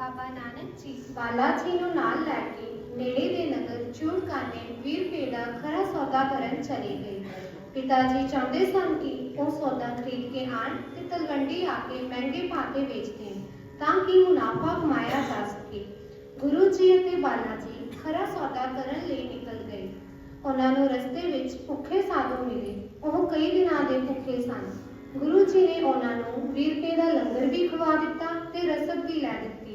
ਬਾਬਾ ਨਾਨਕ ਜੀ ਬਾਲਾ ਜੀ ਨੂੰ ਨਾਲ ਲੈ ਕੇ ਨੇੜੇ ਦੇ ਨਗਰ ਚੂੜਕਾਨੇ ਵੀਰ ਰੁਪਏ ਦਾ ਖਰਾ ਸੌਦਾ ਕਰਨ ਚਲੇ ਗਏ ਪਿਤਾ ਜੀ ਚਾਹੁੰਦੇ ਸਨ ਕਿ ਉਹ ਸੌਦਾ ਖਰੀਦ ਕੇ ਆਣ ਤੇ ਤਲਵੰਡੀ ਆ ਕੇ ਮਹਿੰਗੇ ਭਾਅ ਤੇ ਵੇਚ ਦੇਣ, ਤਾਂ ਕਿ ਮੁਨਾਫਾ ਕਮਾਇਆ ਜਾ ਸਕੇ। ਗੁਰੂ ਜੀ ਅਤੇ ਬਾਲਾ ਜੀ ਖਰਾ ਸੌਦਾ ਕਰਨ ਲਈ ਨਿਕਲ ਗਏ। ਉਹਨਾਂ ਨੂੰ ਰਸਤੇ ਵਿੱਚ ਭੁੱਖੇ ਸਾਧੂ ਮਿਲੇ। ਉਹ ਕਈ ਦਿਨਾਂ ਦੇ ਭੁੱਖੇ ਸਨ। ਗੁਰੂ ਜੀ ਨੇ ਉਹਨਾਂ ਨੂੰ 20 ਰੁਪਏ ਦਾ ਲੰਗਰ ਵੀ ਖਵਾ ਦਿੱਤਾ ਤੇ ਰਸਦ ਵੀ ਲੈ ਦਿੱਤੀ। ਗੁਰੂ ਜੀ ਦੀ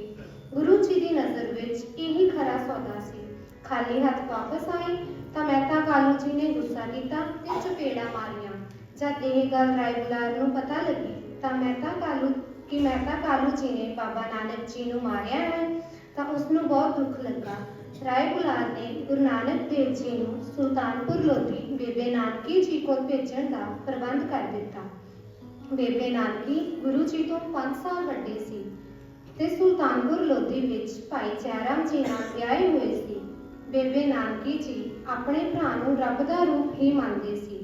ਨਜ਼ਰ ਵਿੱਚ ਇਹੀ ਖਰਾ ਸੌਦਾ ਸੀ। ਖਾਲੀ ਹੱਥ ਵਾਪਸ ਆਏ ਤਾਂ ਮਹਿਤਾ ਕਾਲੂ ਜੀ ਨੇ ਗੁੱਸਾ ਕੀਤਾ ਤੇ ਚਪੇੜਾ ਮਾਰੀਆਂ। ਜਦ ਇਹ ਗੱਲ ਰਾਏ ਨੂੰ ਪਤਾ ਲੱਗੀ ਤਾਂ ਮਹਿਤਾ ਕਾਲੂ, ਕਿ ਮਹਿਤਾ ਕਾਲੂ ਜੀ ਨੇ ਬਾਬਾ ਨਾਨਕ ਜੀ ਨੂੰ ਮਾਰਿਆ ਹੈ, ਤਾਂ ਉਸ ਨੂੰ ਬਹੁਤ ਦੁੱਖ ਲੱਗਾ। ਰਾਏ ਬੁਲਾਰ ਨੇ ਗੁਰੂ ਨਾਨਕ ਦੇਵ ਜੀ ਨੂੰ ਸੁਲਤਾਨਪੁਰ ਲੋਧੀ ਬੇਬੇ ਨਾਨਕੀ ਜੀ ਕੋਲ ਭੇਜਣ ਦਾ ਪ੍ਰਬੰਧ ਕਰ ਦਿੱਤਾ। ਬੇਬੇ ਨਾਨਕੀ ਗੁਰੂ ਜੀ ਤੋਂ 5 ਸਾਲ ਵੱਡੇ ਤੇ ਸੁਲਤਾਨਪੁਰ ਲੋਧੀ ਵਿੱਚ ਭਾਈ ਜੈਰਾਮ ਜੀ ਨਾਲ ਵਿਆਹੇ ਹੋਏ ਸੀ। ਬੇਬੇ ਨਾਨਕੀ ਜੀ ਆਪਣੇ ਭਰਾ ਨੂੰ ਰੱਬ ਦਾ ਰੂਪ ਹੀ ਮੰਨਦੇ ਸੀ।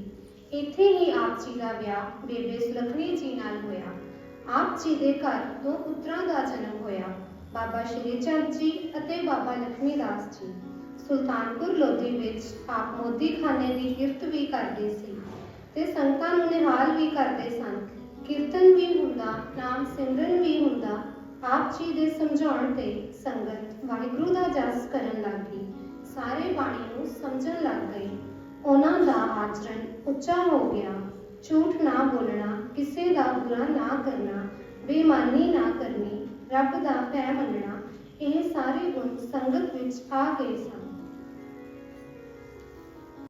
ਇੱਥੇ ਹੀ ਆਪ ਜੀ ਦਾ ਵਿਆਹ ਬੇਬੇ ਸੁਲੱਖਣੀ ਜੀ ਨਾਲ ਹੋਇਆ। ਆਪ ਜੀ ਦੇ ਘਰ ਦੋ ਪੁੱਤਰਾਂ ਦਾ ਜਨਮ ਹੋਇਆ, ਬਾਬਾ ਸ਼੍ਰੀ ਚੰਦ ਜੀ ਅਤੇ ਬਾਬਾ ਲਖਮੀ ਦਾਸ ਜੀ। ਸੁਲਤਾਨਪੁਰ ਲੋਧੀ ਵਿੱਚ ਆਪ ਮੋਦੀ ਖਾਨੇ ਦੀ ਕਿਰਤ ਵੀ ਕਰਦੇ ਸੀ ਤੇ ਸੰਗਤਾਂ ਨੂੰ ਨਿਹਾਲ ਵੀ ਕਰਦੇ ਸਨ। ਕੀਰਤਨ ਵੀ ਹੁੰਦਾ, ਨਾਮ ਸਿਮਰਨ ਵੀ ਹੁੰਦਾ ਆਪ ਜੀ ਦੇ ਸਮਝਾਉਣ ਤੇ ਸੰਗਤ ਵਾਹਿਗੁਰੂ ਦਾ ਜਸ ਕਰਨ ਲੱਗੀ। ਸਾਰੇ ਬਾਣੀ ਨੂੰ ਸਮਝਣ ਲੱਗ ਗਏ ਉਹਨਾਂ ਦਾ ਆਚਰਣ ਉੱਚਾ ਹੋ ਗਿਆ। ਝੂਠ ਨਾ ਬੋਲਣਾ, ਕਿਸੇ ਦਾ ਬੁਰਾ ਨਾ ਕਰਨਾ, ਬੇਈਮਾਨੀ ਨਾ ਕਰਨੀ, ਰੱਬ ਦਾ ਭੈ ਮੰਨਣਾ, ਇਹ ਸਾਰੇ ਗੁਣ ਸੰਗਤ ਵਿੱਚ ਆ ਗਏ ਸਨ।